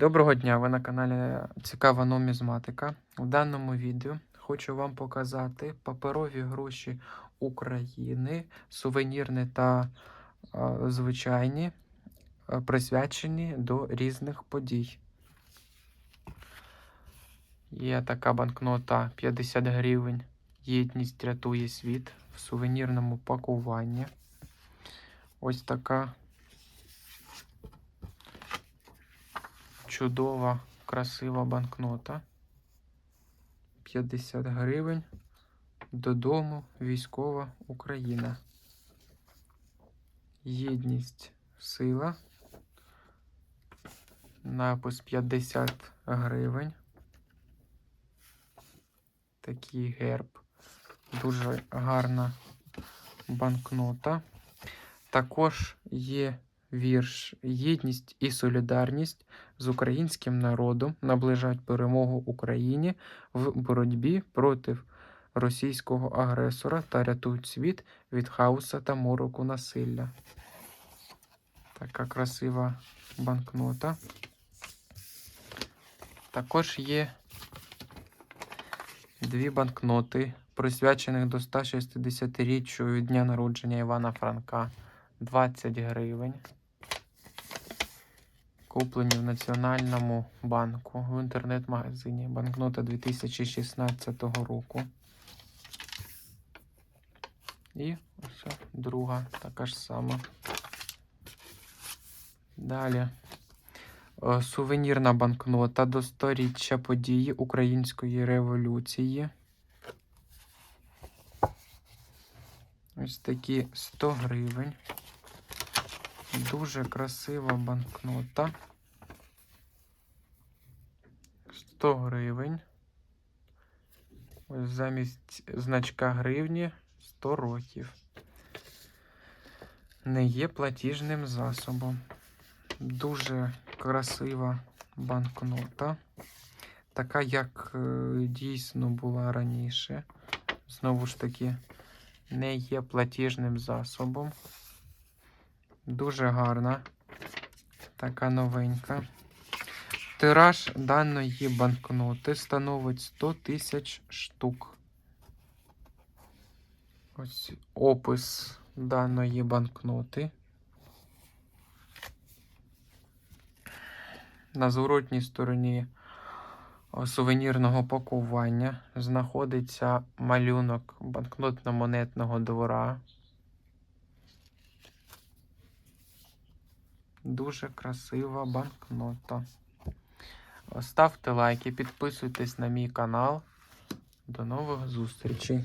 Доброго дня! Ви на каналі Цікава нумізматика. В даному відео хочу вам показати паперові гроші України, сувенірні та е, звичайні, присвячені до різних подій. Є така банкнота 50 гривень. Єдність рятує світ в сувенірному пакуванні. Ось така чудова, красива банкнота. 50 гривень. Додому військова Україна. Єдність сила. Напис 50 гривень. Такий герб. Дуже гарна банкнота. Також є вірш Єдність і солідарність з українським народом наближать перемогу Україні в боротьбі проти російського агресора та рятують світ від хаоса та мороку насилля. Така красива банкнота. Також є дві банкноти, присвячених до 160-річчю від дня народження Івана Франка. 20 гривень. Куплені в Національному банку в інтернет-магазині. Банкнота 2016 року. І ось друга така ж сама. Далі. Е, Сувенірна банкнота до 100-річчя події Української революції. Ось такі 100 гривень. Дуже красива банкнота. 100 гривень. Ось замість значка гривні 100 років. Не є платіжним засобом. Дуже красива банкнота. Така, як е, дійсно була раніше. Знову ж таки, не є платіжним засобом. Дуже гарна. Така новенька. Тираж даної банкноти становить 100 тисяч штук. Ось опис даної банкноти. На зворотній стороні сувенірного пакування знаходиться малюнок банкнотно-монетного двора. Дуже красива банкнота. Ставте лайки, підписуйтесь на мій канал. До нових зустрічей!